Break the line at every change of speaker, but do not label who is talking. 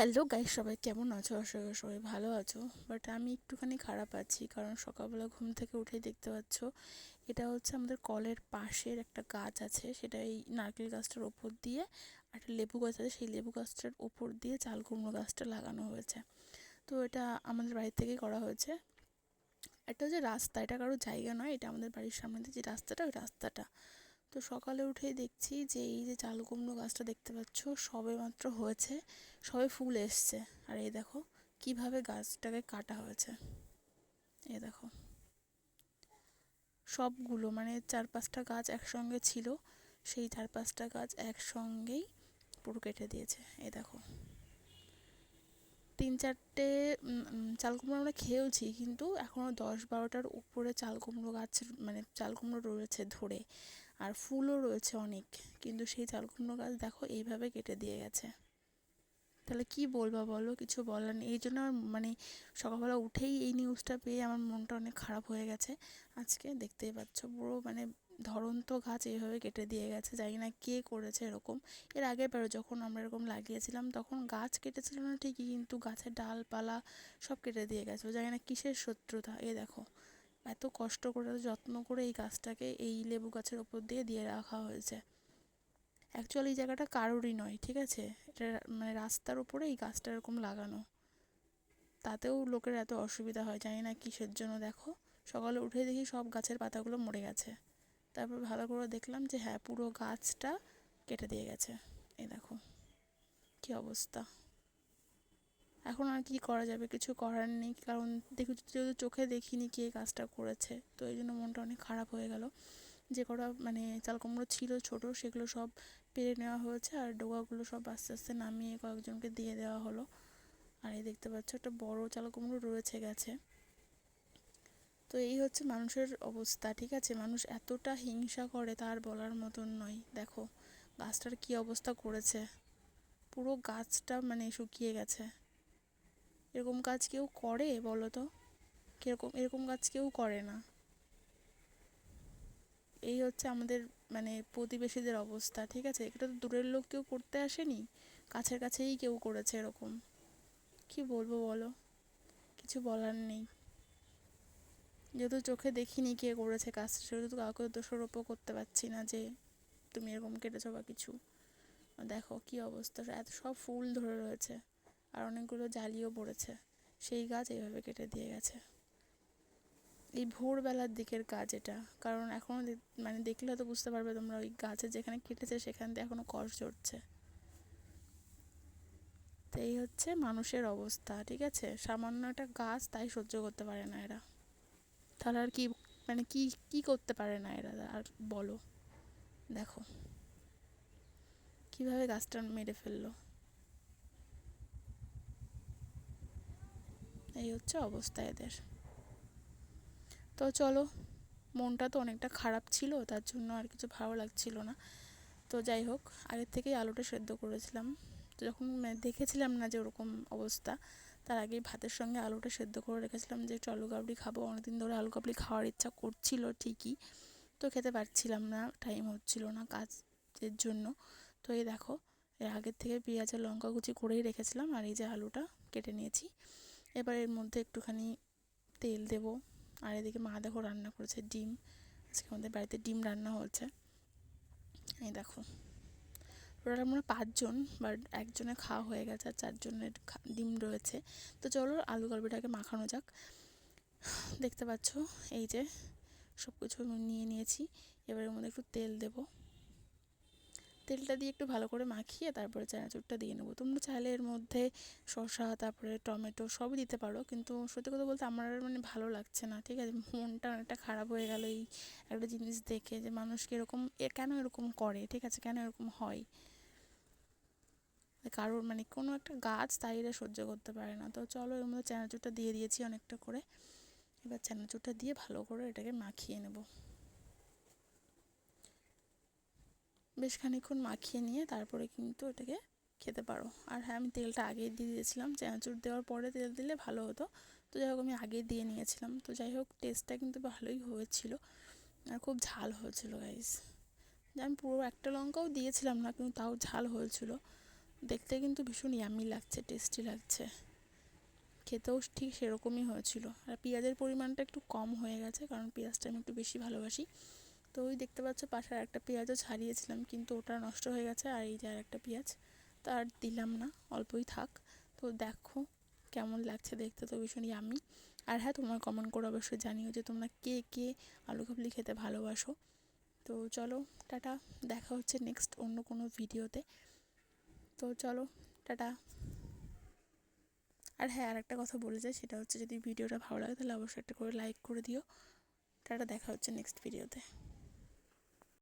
Hello guys সবাই কেমন আছো? আশা করি সবাই ভালো আছো। বাট আমি একটুখানি খারাপ আছি, কারণ সকালবেলা ঘুম থেকে উঠেই দেখতে পাচ্ছ, এটা হচ্ছে আমাদের কলের পাশের একটা গাছ আছে, সেটা এই নারকেল গাছটার ওপর দিয়ে একটা লেবু গাছ আছে, সেই লেবু গাছটার ওপর দিয়ে চাল কুমড়ো গাছটা লাগানো হয়েছে। তো এটা আমাদের বাড়ি থেকেই করা হয়েছে। এটা হচ্ছে রাস্তা, এটা কারও জায়গা নয়, এটা আমাদের বাড়ির সামনে যে রাস্তাটা, ওই রাস্তাটা। তো সকালে উঠেই দেখছি যে এই যে চাল কুমড়ো গাছটা দেখতে পাচ্ছ, সবে মাত্র হয়েছে, সবে ফুল এসছে। আর এই দেখো কীভাবে গাছটাকে কাটা হয়েছে। এ দেখো। সবগুলো মানে চার পাঁচটা গাছ একসঙ্গে ছিল, সেই চার পাঁচটা গাছ একসঙ্গেই পুরো কেটে দিয়েছে। এ দেখো। তিন চারটে চাল কুমড়ো আমরা খেয়েওছি, কিন্তু এখনও দশ বারোটার উপরে চাল কুমড়ো গাছ মানে চাল কুমড়ো রয়েছে ধরে। আর ফুলও রয়েছে অনেক, কিন্তু সেই চাল গাছ দেখো এইভাবে কেটে দিয়ে গেছে। তাহলে কি বলবা বলো? কিছু বলার নেই। এই জন্য আমার মানে সকালবেলা উঠেই এই নিউজটা পেয়ে আমার মনটা অনেক খারাপ হয়ে গেছে। আজকে দেখতেই পাচ্ছ, পুরো মানে ধরন্ত গাছ এইভাবে কেটে দিয়ে গেছে। জানি না কে করেছে এরকম। এর আগে বেরো যখন আমরা এরকম লাগিয়েছিলাম, তখন গাছ কেটেছিল না ঠিকই, কিন্তু গাছের ডালপালা সব কেটে দিয়ে গেছে জানি না কিসের শত্রুতা। এ দেখো এত কষ্ট করে যত্ন করে এই গাছটাকে এই লেবু গাছের ওপর দিয়ে দিয়ে রাখা হয়েছে। অ্যাকচুয়ালি এই জায়গাটা কারোরই নয়, ঠিক আছে? এটা মানে রাস্তার উপরে এই গাছটা এরকম লাগানো। তাতেও লোকের এত অসুবিধা হয়, জানি না কিসের জন্য, দেখো। সকালে উঠে দেখি সব গাছের পাতাগুলো মরে গেছে। তারপর ভালো করে দেখলাম যে হ্যাঁ পুরো গাছটা কেটে দিয়ে গেছে। এই দেখো, কী অবস্থা। এখন আর কি করা যাবে? কিছু করার নেই। কারণ দেখি, যেহেতু চোখে দেখিনি কে কাজটা করেছে, তো এই জন্য মনটা অনেক খারাপ হয়ে গেল। যে কটা মানে চাল কুমড়ো ছিল ছোটো, সেগুলো সব পেরে নেওয়া হয়েছে আর ডোকাগুলো সব আস্তে আস্তে নামিয়ে কয়েকজনকে দিয়ে দেওয়া হলো। আর এই দেখতে পাচ্ছ, একটা বড় চাল কুমড়ো রয়েছে গেছে। তো এই হচ্ছে মানুষের অবস্থা, ঠিক আছে? মানুষ এতটা হিংসা করে তার বলার মতন নয়। দেখো, গাছটার কী অবস্থা করেছে? পুরো গাছটা মানে শুকিয়ে গেছে। এরকম কাজ কেউ করে বলো তো? কীরকম, এরকম কাজ কেউ করে না। এই হচ্ছে আমাদের মানে প্রতিবেশীদের অবস্থা, ঠিক আছে? এটা তো দূরের লোক কেউ করতে আসেনি? কাছের কাছেই কেউ করেছে এরকম। কি বলব বলো? কিছু বলার নেই। যেহেতু চোখে দেখিনি কে করেছে কাজটা, সেহেতু কাউকে দোষারোপও করতে পারছি না যে তুমি এরকম কেটেছো বা কিছু। দেখো কি অবস্থা, এত সব ফুল ধরে রয়েছে। আর অনেকগুলো জালিও পড়েছে। সেই গাছ এইভাবে কেটে দিয়ে গেছে। এই ভোরবেলার দিকের কাজ এটা। কারণ এখনও মানে দেখলে হয়তো বুঝতে পারবে তোমরা ওই গাছে যেখানে কেটেছে সেখান দিয়ে এখনও কষ চড়ছে। তো এই হচ্ছে মানুষের অবস্থা, ঠিক আছে? সামান্য একটা গাছ তাই সহ্য করতে পারে না এরা। তাহলে আর কি মানে কি কি করতে পারে না এরা? আর বলো। দেখো। কীভাবে গাছটা মেরে ফেলল। এই হচ্ছে অবস্থা এদের। তো চলো, মনটা তো অনেকটা খারাপ ছিল, তার জন্য আর কিছু ভালো লাগছিল না। তো যাই হোক, আগের থেকেই আলুটা সেদ্ধ করেছিলাম। তো যখন মানে দেখেছিলাম না যে ওরকম অবস্থা, তার আগেই ভাতের সঙ্গে আলুটা সেদ্ধ করে রেখেছিলাম যে আলু কাবলি খাব। অনেকদিন ধরে আলু কাবলি খাওয়ার ইচ্ছা করছিল ঠিকই, তো খেতে পারছিলাম না টাইম হচ্ছিল না কাজের জন্য। তো এই দেখো, এর আগের থেকে পেঁয়াজ আর লঙ্কা কুচি করেই রেখেছিলাম আর এই যে আলুটা কেটে নিয়েছি। এবার এর মধ্যে একটুখানি তেল দেব। আর এদিকে মা দেখো রান্না করেছে ডিম। আজকে আমাদের বাড়িতে ডিম রান্না হচ্ছে এই দেখো। ওরা আমরা পাঁচজন বাট একজনের খাওয়া হয়ে গেছে আর চারজনের ডিম রয়েছে। তো চলো আলু গল্পটাকে মাখানো যাক। দেখতে পাচ্ছ? এই যে সব কিছু নিয়ে নিয়েছি। এবার এর মধ্যে একটু তেল দেবো। তেলটা দিয়ে একটু ভালো করে মাখিয়ে তারপরে চানাচুরটা দিয়ে নেব। তোমরা চাইলে এর মধ্যে শসা, তারপরে টমেটো সবই দিতে পারো। কিন্তু সত্যি কথা বলতে আমার মানে ভালো লাগছে না, ঠিক আছে? মনটা অনেকটা খারাপ হয়ে গেল এই একটা জিনিস দেখে যে মানুষকে এরকম কেন এরকম করে, ঠিক আছে? কেন এরকম হয়? কারোর মানে কোনো একটা গাছ তাই এরা সহ্য করতে পারে না। তো চলো এর মধ্যে চানাচুরটা দিয়ে দিয়েছি অনেকটা করে। এবার চানাচুরটা দিয়ে ভালো করে এটাকে মাখিয়ে নেব। বেশ খানিক্ষণ মাখিয়ে নিয়ে তারপরে কিন্তু এটাকে খেতে পারো। আর হ্যাঁ আমি তেলটা আগেই দিয়ে দিয়েছিলাম, চানাচুর দেওয়ার পরে তেল দিলে ভালো হতো। তো যাই হোক, আমি আগেই দিয়ে নিয়েছিলাম। তো যাই হোক, টেস্টটা কিন্তু ভালোই হয়েছিল। আর খুব ঝাল হয়েছিল গাইস আমি পুরো একটা লঙ্কাও দিয়েছিলাম না, কিন্তু তাও ঝাল হয়েছিল। দেখতে কিন্তু ভীষণ ইয়ামি লাগছে টেস্টি লাগছে। খেতেও ঠিক সেরকমই হয়েছিল। আর পেঁয়াজের পরিমাণটা একটু কম হয়ে গেছে, কারণ পেঁয়াজটা আমি একটু বেশি ভালোবাসি। তো ওই দেখতে পাচ্ছ পাশে একটা পেঁয়াজও ছাড়িয়েছিলাম, কিন্তু ওটা নষ্ট হয়ে গেছে আর এই যে আর একটা পেঁয়াজ, তা আর দিলাম না, অল্পই থাক। তো দেখো কেমন লাগছে দেখতে তো ভীষণ আমি আর হ্যাঁ তোমার কমেন্ট করে অবশ্যই জানিও যে তোমরা কে কে আলু কাবলি খেতে ভালোবাসো। তো চলো, টাটা, দেখা হচ্ছে নেক্সট অন্য কোনো ভিডিওতে। তো চলো, টাটা। আর হ্যাঁ আর একটা কথা বলে যাই, সেটা হচ্ছে যদি ভিডিওটা ভালো লাগে তাহলে অবশ্যই একটা করে লাইক করে দিও। টাটা, দেখা হচ্ছে নেক্সট ভিডিওতে